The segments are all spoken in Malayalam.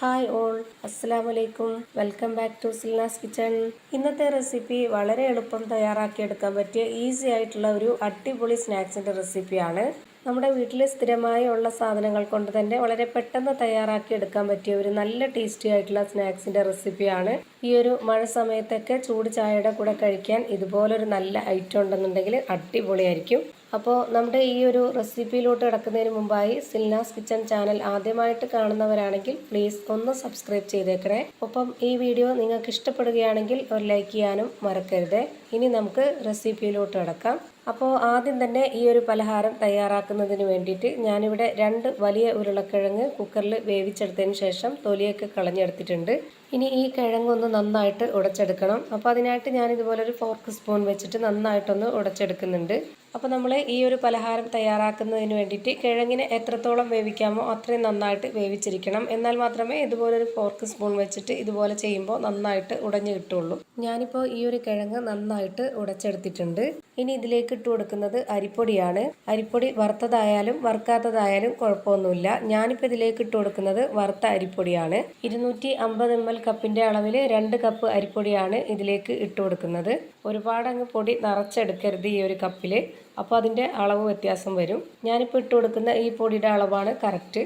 ഹായ് ഓൾ അസ്സലാം വലൈക്കും welcome back to Silnas kitchen ഇന്നത്തെ റെസിപ്പി വളരെ എളുപ്പം തയ്യാറാക്കിയെടുക്കാൻ പറ്റിയ ഈസി ആയിട്ടുള്ള ഒരു അടിപൊളി സ്നാക്സിന്റെ റെസിപ്പിയാണ് നമ്മുടെ വീട്ടിൽ സ്ഥിരമായി ഉള്ള സാധനങ്ങൾ കൊണ്ട് തന്നെ വളരെ പെട്ടെന്ന് തയ്യാറാക്കി എടുക്കാൻ പറ്റിയ ഒരു നല്ല ടേസ്റ്റി ആയിട്ടുള്ള സ്നാക്സിന്റെ റെസിപ്പിയാണ് ഈ ഒരു മഴ സമയത്തൊക്കെ ചൂട് ചായയുടെ കൂടെ കഴിക്കാൻ ഇതുപോലൊരു നല്ല ഐറ്റം ഉണ്ടെന്നുണ്ടെങ്കിൽ അടിപൊളിയായിരിക്കും. അപ്പോൾ നമ്മുടെ ഈ ഒരു റെസിപ്പിയിലോട്ട് കിടക്കുന്നതിന് മുമ്പായി സിൽനാസ് കിച്ചൺ ചാനൽ ആദ്യമായിട്ട് കാണുന്നവരാണെങ്കിൽ പ്ലീസ് ഒന്ന് സബ്സ്ക്രൈബ് ചെയ്തേക്കണേ. ഒപ്പം ഈ വീഡിയോ നിങ്ങൾക്ക് ഇഷ്ടപ്പെടുകയാണെങ്കിൽ ഒരു ലൈക്ക് ചെയ്യാനും മറക്കരുത്. ഇനി നമുക്ക് റെസിപ്പിയിലോട്ട് കിടക്കാം. അപ്പോൾ ആദ്യം തന്നെ ഈ ഒരു പലഹാരം തയ്യാറാക്കുന്നതിന് വേണ്ടിയിട്ട് ഞാനിവിടെ രണ്ട് വലിയ ഉരുളക്കിഴങ്ങ് കുക്കറിൽ വേവിച്ചെടുത്തതിന് ശേഷം തൊലിയൊക്കെ കളഞ്ഞെടുത്തിട്ടുണ്ട്. ഇനി ഈ കിഴങ്ങൊന്ന് നന്നായിട്ട് ഉടച്ചെടുക്കണം. അപ്പോൾ അതിനായിട്ട് ഞാൻ ഇതുപോലെ ഒരു ഫോർക്ക് സ്പൂൺ വെച്ചിട്ട് നന്നായിട്ടൊന്ന് ഉടച്ചെടുക്കുന്നുണ്ട്. അപ്പോൾ നമ്മൾ ഈ ഒരു പലഹാരം തയ്യാറാക്കുന്നതിന് വേണ്ടിയിട്ട് കിഴങ്ങിനെ എത്രത്തോളം വേവിക്കാമോ അത്രയും നന്നായിട്ട് വേവിച്ചിരിക്കണം. എന്നാൽ മാത്രമേ ഇതുപോലൊരു ഫോർക്ക് സ്പൂൺ വെച്ചിട്ട് ഇതുപോലെ ചെയ്യുമ്പോൾ നന്നായിട്ട് ഉടഞ്ഞു കിട്ടുള്ളൂ. ഞാനിപ്പോൾ ഈ ഒരു കിഴങ്ങ് നന്നായിട്ട് ഉടച്ചെടുത്തിട്ടുണ്ട്. ഇനി ഇതിലേക്ക് ഇട്ട് കൊടുക്കുന്നത് അരിപ്പൊടിയാണ്. അരിപ്പൊടി വറുത്തതായാലും വറുക്കാത്തതായാലും കുഴപ്പമൊന്നുമില്ല. ഞാനിപ്പോൾ ഇതിലേക്ക് ഇട്ട് കൊടുക്കുന്നത് വറുത്ത അരിപ്പൊടിയാണ്. ഇരുന്നൂറ്റി അമ്പത് എം എൽ കപ്പിന്റെ അളവിൽ രണ്ട് കപ്പ് അരിപ്പൊടിയാണ് ഇതിലേക്ക് ഇട്ട് കൊടുക്കുന്നത്. ഒരുപാട് അങ്ങ് പൊടി നിറച്ചെടുക്കരുത് ഈ ഒരു കപ്പിൽ അപ്പോൾ അതിന്റെ അളവ് വ്യത്യാസം വരും. ഞാനിപ്പോൾ ഇട്ട് കൊടുക്കുന്ന ഈ പൊടിയുടെ അളവാണ് കറക്റ്റ്.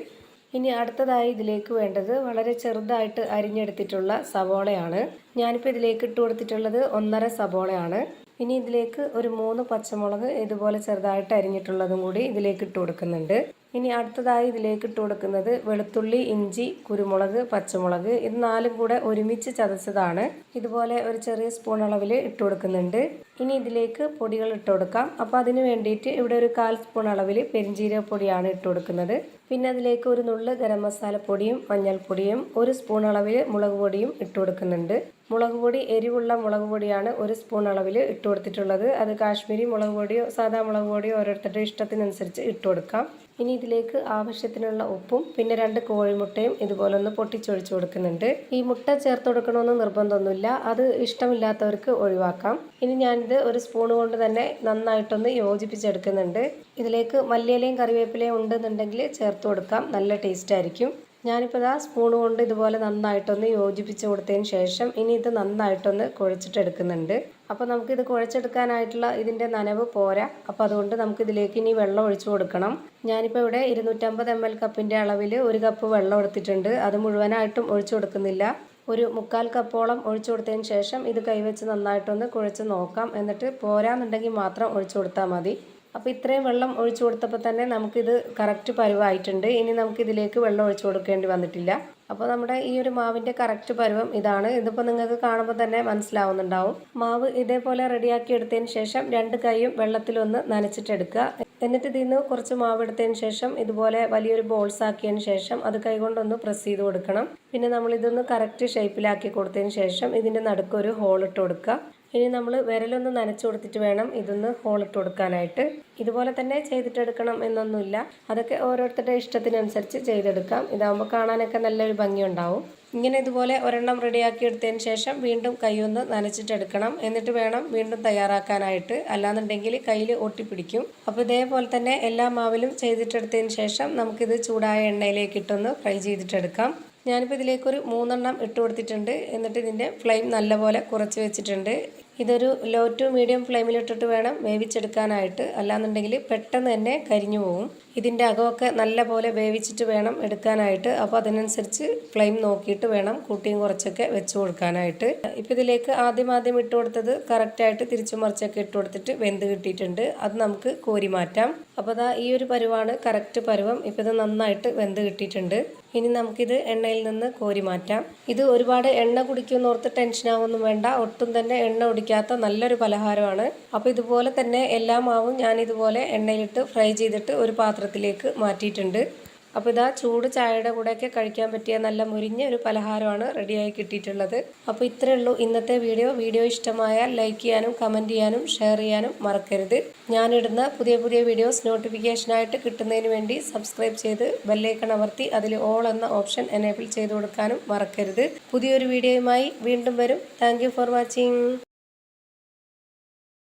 ഇനി അടുത്തതായി ഇതിലേക്ക് വേണ്ടത് വളരെ ചെറുതായിട്ട് അരിഞ്ഞെടുത്തിട്ടുള്ള സവോളയാണ്. ഞാനിപ്പോൾ ഇതിലേക്ക് ഇട്ട് കൊടുത്തിട്ടുള്ളത് ഒന്നര സവോളയാണ്. ഇനി ഇതിലേക്ക് ഒരു മൂന്ന് പച്ചമുളക് ഇതുപോലെ ചെറുതായിട്ട് അരിഞ്ഞിട്ടുള്ളതും കൂടി ഇതിലേക്ക് ഇട്ട് കൊടുക്കുന്നുണ്ട്. ഇനി അടുത്തതായി ഇതിലേക്ക് ഇട്ട് കൊടുക്കുന്നത് വെളുത്തുള്ളി ഇഞ്ചി കുരുമുളക് പച്ചമുളക് ഇത് നാലും കൂടെ ഒരുമിച്ച് ചതച്ചതാണ്. ഇതുപോലെ ഒരു ചെറിയ സ്പൂൺ അളവിൽ ഇട്ട് കൊടുക്കുന്നുണ്ട്. ഇനി ഇതിലേക്ക് പൊടികൾ ഇട്ട് കൊടുക്കാം. അപ്പോൾ അതിന് വേണ്ടിയിട്ട് ഇവിടെ ഒരു കാൽ സ്പൂൺ അളവിൽ പെരിഞ്ചീരക പൊടിയാണ് ഇട്ട് കൊടുക്കുന്നത്. പിന്നെ അതിലേക്ക് ഒരു നുള്ള് ഗരം മസാലപ്പൊടിയും മഞ്ഞൾപ്പൊടിയും ഒരു സ്പൂൺ അളവിൽ മുളക് പൊടിയും ഇട്ട് കൊടുക്കുന്നുണ്ട്. മുളക് പൊടി എരിവുള്ള മുളക് പൊടിയാണ് ഒരു സ്പൂൺ അളവിൽ ഇട്ട് കൊടുത്തിട്ടുള്ളത്. അത് കാശ്മീരി മുളക് പൊടിയോ സാധാ മുളക് പൊടിയോ ഓരോരുത്തരുടെ ഇഷ്ടത്തിനനുസരിച്ച് ഇട്ട് കൊടുക്കാം. ഇനി ഇതിലേക്ക് ആവശ്യത്തിനുള്ള ഉപ്പും പിന്നെ രണ്ട് കോഴിമുട്ടയും ഇതുപോലെ ഒന്ന് പൊട്ടിച്ചൊഴിച്ചു കൊടുക്കുന്നുണ്ട്. ഈ മുട്ട ചേർത്ത് കൊടുക്കണമെന്ന് നിർബന്ധമൊന്നുമില്ല. അത് ഇഷ്ടമില്ലാത്തവർക്ക് ഒഴിവാക്കാം. ഇനി ഞാനിത് ഒരു സ്പൂൺ കൊണ്ട് തന്നെ നന്നായിട്ടൊന്ന് യോജിപ്പിച്ചെടുക്കുന്നുണ്ട്. ഇതിലേക്ക് മല്ലിയിലയും കറിവേപ്പിലയും ഉണ്ടെന്നുണ്ടെങ്കിൽ ചേർത്ത് കൊടുക്കാം. നല്ല ടേസ്റ്റ് ആയിരിക്കും. ഞാനിപ്പോൾ ഇതാ സ്പൂൺ കൊണ്ട് ഇതുപോലെ നന്നായിട്ടൊന്ന് യോജിപ്പിച്ച് കൊടുത്തതിന് ശേഷം ഇനി ഇത് നന്നായിട്ടൊന്ന് കുഴച്ചിട്ടെടുക്കുന്നുണ്ട്. അപ്പോൾ നമുക്കിത് കുഴച്ചെടുക്കാനായിട്ടുള്ള ഇതിന്റെ നനവ് പോരാ. അപ്പോൾ അതുകൊണ്ട് നമുക്ക് ഇതിലേക്ക് ഇനി വെള്ളം ഒഴിച്ചു കൊടുക്കണം. ഞാനിപ്പോൾ ഇവിടെ ഇരുന്നൂറ്റമ്പത് എം എൽ കപ്പിന്റെ അളവിൽ ഒരു കപ്പ് വെള്ളം എടുത്തിട്ടുണ്ട്. അത് മുഴുവനായിട്ടും ഒഴിച്ചു കൊടുക്കുന്നില്ല. ഒരു മുക്കാൽ കപ്പോളം ഒഴിച്ചു കൊടുത്തതിന് ശേഷം ഇത് കൈവച്ച് നന്നായിട്ടൊന്ന് കുഴച്ച് നോക്കാം. എന്നിട്ട് പോരാന്നുണ്ടെങ്കിൽ മാത്രം ഒഴിച്ചു കൊടുത്താൽ മതി. അപ്പോൾ ഇത്രയും വെള്ളം ഒഴിച്ചു കൊടുത്തപ്പോൾ തന്നെ നമുക്കിത് കറക്റ്റ് പരുവായിട്ടുണ്ട്. ഇനി നമുക്കിതിലേക്ക് വെള്ളം ഒഴിച്ചു കൊടുക്കേണ്ടി വന്നിട്ടില്ല. അപ്പോൾ നമ്മുടെ ഈ ഒരു മാവിന്റെ കറക്റ്റ് പരുവം ഇതാണ്. ഇതിപ്പോൾ നിങ്ങൾക്ക് കാണുമ്പോൾ തന്നെ മനസ്സിലാവുന്നുണ്ടാവും. മാവ് ഇതേപോലെ റെഡിയാക്കി എടുത്തതിന് ശേഷം രണ്ട് കൈയും വെള്ളത്തിലൊന്ന് നനച്ചിട്ടെടുക്കുക. എന്നിട്ട് ഇതിൽ നിന്ന് കുറച്ച് മാവ് എടുത്തതിന് ശേഷം ഇതുപോലെ വലിയൊരു ബോൾസ് ആക്കിയതിന് ശേഷം അത് കൈകൊണ്ടൊന്ന് പ്രസ് ചെയ്ത് കൊടുക്കണം. പിന്നെ നമ്മൾ ഇതൊന്ന് കറക്റ്റ് ഷേപ്പിലാക്കി കൊടുത്തതിന് ശേഷം ഇതിന്റെ നടുക്കൊരു ഹോൾ ഇട്ട് കൊടുക്കുക. ഇനി നമ്മൾ വിരലൊന്ന് നനച്ചു കൊടുത്തിട്ട് വേണം ഇതൊന്ന് ഹോളിട്ട് കൊടുക്കാനായിട്ട്. ഇതുപോലെ തന്നെ ചെയ്തിട്ടെടുക്കണം എന്നൊന്നുമില്ല. അതൊക്കെ ഓരോരുത്തരുടെ ഇഷ്ടത്തിനനുസരിച്ച് ചെയ്തെടുക്കാം. ഇതാകുമ്പോൾ കാണാനൊക്കെ നല്ലൊരു ഭംഗിയുണ്ടാവും. ഇങ്ങനെ ഇതുപോലെ ഒരെണ്ണം റെഡിയാക്കി എടുത്തതിന് ശേഷം വീണ്ടും കൈയൊന്ന് നനച്ചിട്ടെടുക്കണം. എന്നിട്ട് വേണം വീണ്ടും തയ്യാറാക്കാനായിട്ട്. അല്ലാന്നുണ്ടെങ്കിൽ കയ്യിൽ ഒട്ടിപ്പിടിക്കും. അപ്പോൾ ഇതേപോലെ തന്നെ എല്ലാ മാവിലും ചെയ്തിട്ടെടുത്തതിന് ശേഷം നമുക്കിത് ചൂടായ എണ്ണയിലേക്ക് ഇട്ടൊന്ന് ഫ്രൈ ചെയ്തിട്ടെടുക്കാം. ഞാനിപ്പോൾ ഇതിലേക്കൊരു മൂന്നെണ്ണം ഇട്ട് കൊടുത്തിട്ടുണ്ട്. എന്നിട്ട് ഇതിന്റെ ഫ്ലെയിം നല്ലപോലെ കുറച്ച് വെച്ചിട്ടുണ്ട്. ഇതൊരു ലോ ടു മീഡിയം ഫ്ലെയിമിലിട്ടിട്ട് വേണം വേവിച്ചെടുക്കാനായിട്ട്. അല്ലാന്നുണ്ടെങ്കിൽ പെട്ടെന്ന് തന്നെ കരിഞ്ഞു പോകും ഇതിന്റെ അകമൊക്കെ നല്ല പോലെ വേവിച്ചിട്ട് വേണം എടുക്കാനായിട്ട്. അപ്പോൾ അതിനനുസരിച്ച് ഫ്ലെയിം നോക്കിയിട്ട് വേണം കൂട്ടിയും കുറച്ചൊക്കെ വെച്ച് കൊടുക്കാനായിട്ട്. ഇപ്പോൾ ഇതിലേക്ക് ആദ്യം ആദ്യം ഇട്ട് കൊടുത്തത് കറക്റ്റായിട്ട് തിരിച്ചു മറിച്ചൊക്കെ ഇട്ട് കൊടുത്തിട്ട് വെന്ത് കിട്ടിയിട്ടുണ്ട്. അത് നമുക്ക് കോരി മാറ്റാം. അപ്പോൾ അതാ ഈ ഒരു പരുവാണ് കറക്റ്റ് പരുവം. ഇപ്പോൾ ഇത് നന്നായിട്ട് വെന്ത് കിട്ടിയിട്ടുണ്ട്. ഇനി നമുക്കിത് എണ്ണയിൽ നിന്ന് കോരി മാറ്റാം. ഇത് ഒരുപാട് എണ്ണ കുടിക്കുമെന്ന് ഓർത്ത് ടെൻഷനാവൊന്നും വേണ്ട. ഒട്ടും തന്നെ എണ്ണ കുടിക്കാത്ത നല്ലൊരു പലഹാരമാണ്. അപ്പോൾ ഇതുപോലെ തന്നെ എല്ലാ മാവും ഞാൻ ഇതുപോലെ എണ്ണയിലിട്ട് ഫ്രൈ ചെയ്തിട്ട് ഒരു പാത്രത്തിലേക്ക് മാറ്റിയിട്ടുണ്ട്. അപ്പോൾ ഇതാ ചൂട് ചായയുടെ കൂടെയൊക്കെ കഴിക്കാൻ പറ്റിയ നല്ല മുരിഞ്ഞ ഒരു പലഹാരമാണ് റെഡിയായി കിട്ടിയിട്ടുള്ളത്. അപ്പോൾ ഇത്രയേ ഉള്ളൂ ഇന്നത്തെ വീഡിയോ. വീഡിയോ ഇഷ്ടമായാൽ ലൈക്ക് ചെയ്യാനും കമന്റ് ചെയ്യാനും ഷെയർ ചെയ്യാനും മറക്കരുത്. ഞാനിടുന്ന പുതിയ പുതിയ വീഡിയോസ് നോട്ടിഫിക്കേഷനായിട്ട് കിട്ടുന്നതിന് വേണ്ടി സബ്സ്ക്രൈബ് ചെയ്ത് ബെല്ലൈക്കൺ അമർത്തി അതിൽ ഓൾ എന്ന ഓപ്ഷൻ എനേബിൾ ചെയ്ത് കൊടുക്കാനും മറക്കരുത്. പുതിയൊരു വീഡിയോയുമായി വീണ്ടും വരും. Thank for watching.